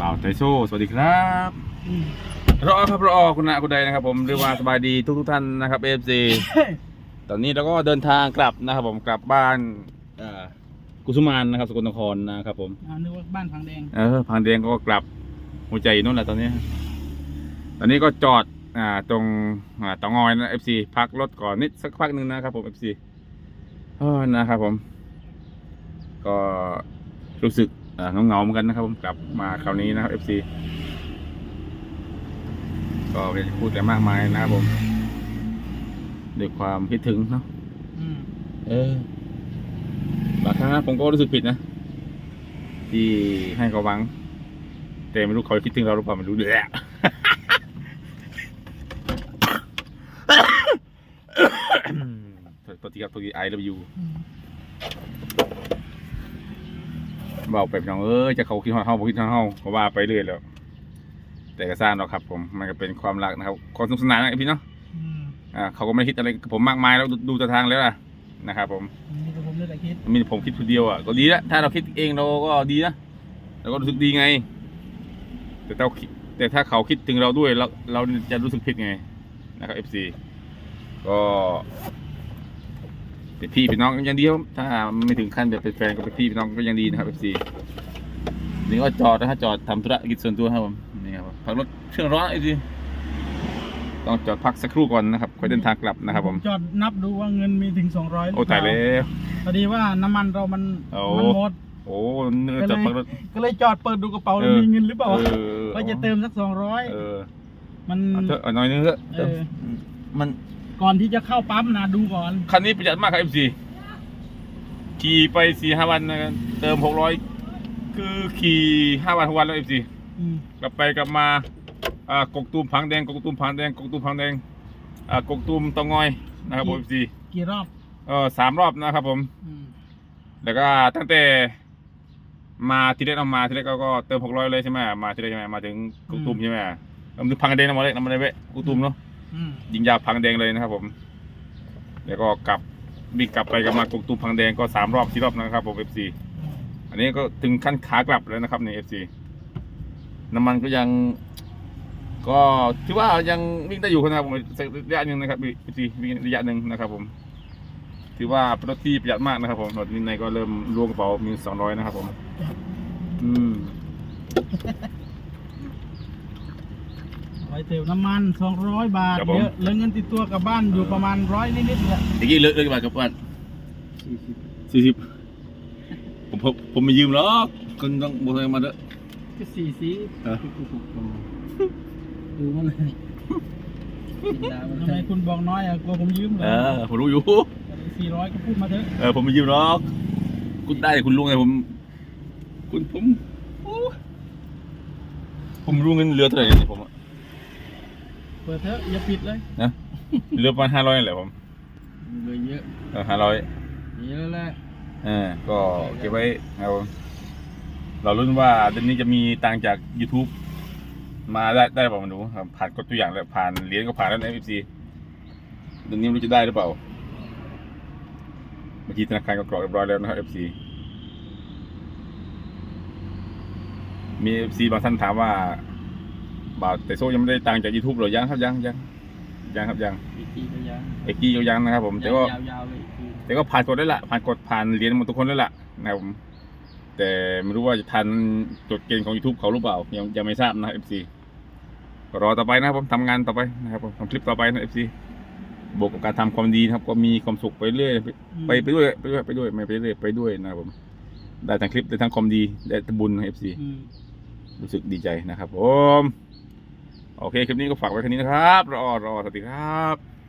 บ่าวไทโซสวัสดีครับรอครับรอคุณนาคุณใดนะครับ ผมเรียกว่าสบายดีทุกทุกๆท่านนะครับเอฟซีตอนนี้เราก็เดินทางกลับนะครับ ผมกลับบ้านเอ่อกุสุมานนะครับสกลนครนะครับ ผมอ่านึกว่าบ้านพังแดงเออพังแดงก็กลับหัวใจอยู่นู่นแหละตอนนี้ ตอนนี้ก็จอดอ่าตรงอ่าเตองอยนะเอฟซีพักรถก่อนนิดสักพักหนึ่งนะครับ ผมเอฟซีนะครับผม ก็รู้สึก อ่าเหงาๆเหมือนกันนะครับ ผมกลับมาคราวนี้นะครับเอฟซีก็ไม่ได้พูดแต่มากมายนะครับผมด้วยความคิดถึงเนาะอืมเออบางครั้งผมก็รู้สึกผิดนะ ที่ให้เขาหวัง แต่ไม่รู้เขาคิดถึงเราหรือเปล่าไม่รู้เลยอะตัวทีครับตัวทีไอแล้วอยู่ อืมบอกไปพี่น้องเออจะเขาคิดฮอดเฮาบ่คิดฮอดเฮาเขาว่าไปเรื่อยแล้วแต่ก็สร้างเนาะครับ ผมมันก็เป็นความรักนะครับความสนุกสนานนะพี่เนาะอืมอ่าเขาก็ไม่ได้คิดอะไรกับผมมากมายแล้วดูดูจากทางแล้วล่ะนะครับผม นี่ก็ผมเลยแต่คิดมีแต่ผมคิดคนเดียวอะก็ดีละถ้าเราคิดเองเราก็ดีนะเราก็รู้สึกดีไง แต่ถ้าคิดแต่ถ้าเขาคิดถึงเราด้วยเราเราจะรู้สึกผิดไงนะครับ FC ก็ เป็นพี่เป็นน้องกันอย่างเดียวถ้าไม่ถึงขั้นแบบเป็นแฟนก็เป็นพี่เป็นน้องก็ยังดีนะครับ FC นี่ก็จอดนะฮะจอดทำธุรกิจส่วนตัวครับผมนี่ครับพักรถเครื่องร้อน FC ต้องจอดพักสักครู่ก่อนนะครับค่อยเดินทางกลับนะครับผม จอดนับดูว่าเงินมีถึงสองร้อยโอ้ตายแล้วพอดีว่าน้ำมันเรามันโอ้ มันหมดโอ้เนื้อจอดพักรถ ก็เลยจอดเปิดดูกระเป๋าแล้วเออมีเงินหรือเปล่าเออว่าจะเติมสักสองร้อยเออมัน เอาเถอะเอาหน่อยนึงเถอะเออ มัน ก่อนที่จะเข้าปั๊มนะดูก่อน คันนี้ประหยัดมากครับ MC ขี่ไปสี่ห้าวันนะครับเติมหกร้อยคือขี่ห้าวันหกวันแล้ว MC อืมกลับไปกลับมาอ่ากกตูมพังแดงกกตูมพังแดงกกตูมพังแดงอ่ากกตูมตองอยนะครับผม FC กี่รอบเออสามรอบนะครับผม อืมแล้วก็ตั้งแต่มาทีแรกเรามาทีแรกก็ก็เติมหกร้อยเลยใช่ไหมมาทีแรกใช่ไหมมาถึงกกตูมใช่ไหมเราถึงพังแดงน้ำมันเลยน้ำมันเลยเว้ยกกตูมเนาะ อืมยิงยาพังแดงเลยนะครับผม แล้วก็กลับบินกลับไปกลับมากกตูมพังแดงก็สามรอบสี่รอบนะครับผม FC อันนี้ก็ถึงขั้นขากลับแล้วนะครับใน FC น้ำมันก็ยัง ก็ถือว่ายังวิ่งได้อยู่นะครับผมสักระยะหนึ่งนะครับ FC วิ่งระยะหนึ่งนะครับ ผม ถือว่าเป็นรถที่ประหยัดมากนะครับ ผมรถมินในก็เริ่มล่วงกระเป๋ามีสองร้อยนะครับ ผม อืม เติมน้ำมันสองร้อยบาทครับผม เยอะแล้วเงินติดตัวกลับบ้านอยู่ประมาณร้อยนิดๆเลยตะกี้เลิกเลิกกี่บาทกับเพื่อนสี่สิบผมผมผมไม่ยืมหรอกคุณต้องบอกให้มาเด้อ ก็สี่สีเออ ดูมันเลยทำไมคุณบอกน้อยอะกลัวผมยืมเหรเอออผมรู้อยู่ สี่ร้อยก็พูดมาเถอะเออผมไม่ยืมหรอกคุณได้แต่คุณรู้ไงผม คุณผมโอ้ผมรู้เงินเหลือเท่าไหร่เนี่ยผมอะเปิดเถอะอย่าปิดเลยนะเหลือประมาณห้าร้อยแหละผมเลยเยอะเออห้าร้อยเยอะแล้วเออก็เก็บไว้ครับผมเราลุ้นว่าเดือนนี้จะมีตังค์จาก YouTube มาได้ได้หรือเปล่าไมาดูครับผ่านกดตัวอย่างแล้วผ่านเหรียญก็ผ่านแล้วใน FC เดือนนี้ไม่รู้จะได้หรือเปล่าเมื่อกี้ธนาคารก็กรอกเรียบร้อยแล้วนะครับ FC มี FC บางท่านถามว่า บ่าวแต่โซ่ยังไม่ได้ตังค์จาก YouTube หรอยังครับยังยังยังครับยังอีกทีก็ยังเอกกี้ก็ยังนะครับ ผมแต่ก็ยาวๆเลยอีกทีแต่ก็ผ่านกฎได้ละผ่านกฎผ่านเหรียญหมดทุกคนแล้วล่ะนะครับผมแต่ไม่รู้ว่าจะทันจดเกณฑ์ของ YouTube เขาหรือเปล่ายังยังไม่ทราบนะ FC ก็รอต่อไปนะครับผมทำงานต่อไปนะครับผมทำคลิปต่อไปนะ FC บวกกับการทำความดีนะครับ ก็มีความสุขไปเรื่อยไปไปด้วยไปด้วยไปด้วยไม่ไปเรื่อยไปด้วยนะครับผม ได้ทั้งคลิปได้ทั้งความดีได้ทั้งบุญนะ FC อืมรู้สึกดีใจนะครับผม โอเค คลิปนี้ก็ฝากไว้แค่นี้นะครับ รอรอสวัสดีครับ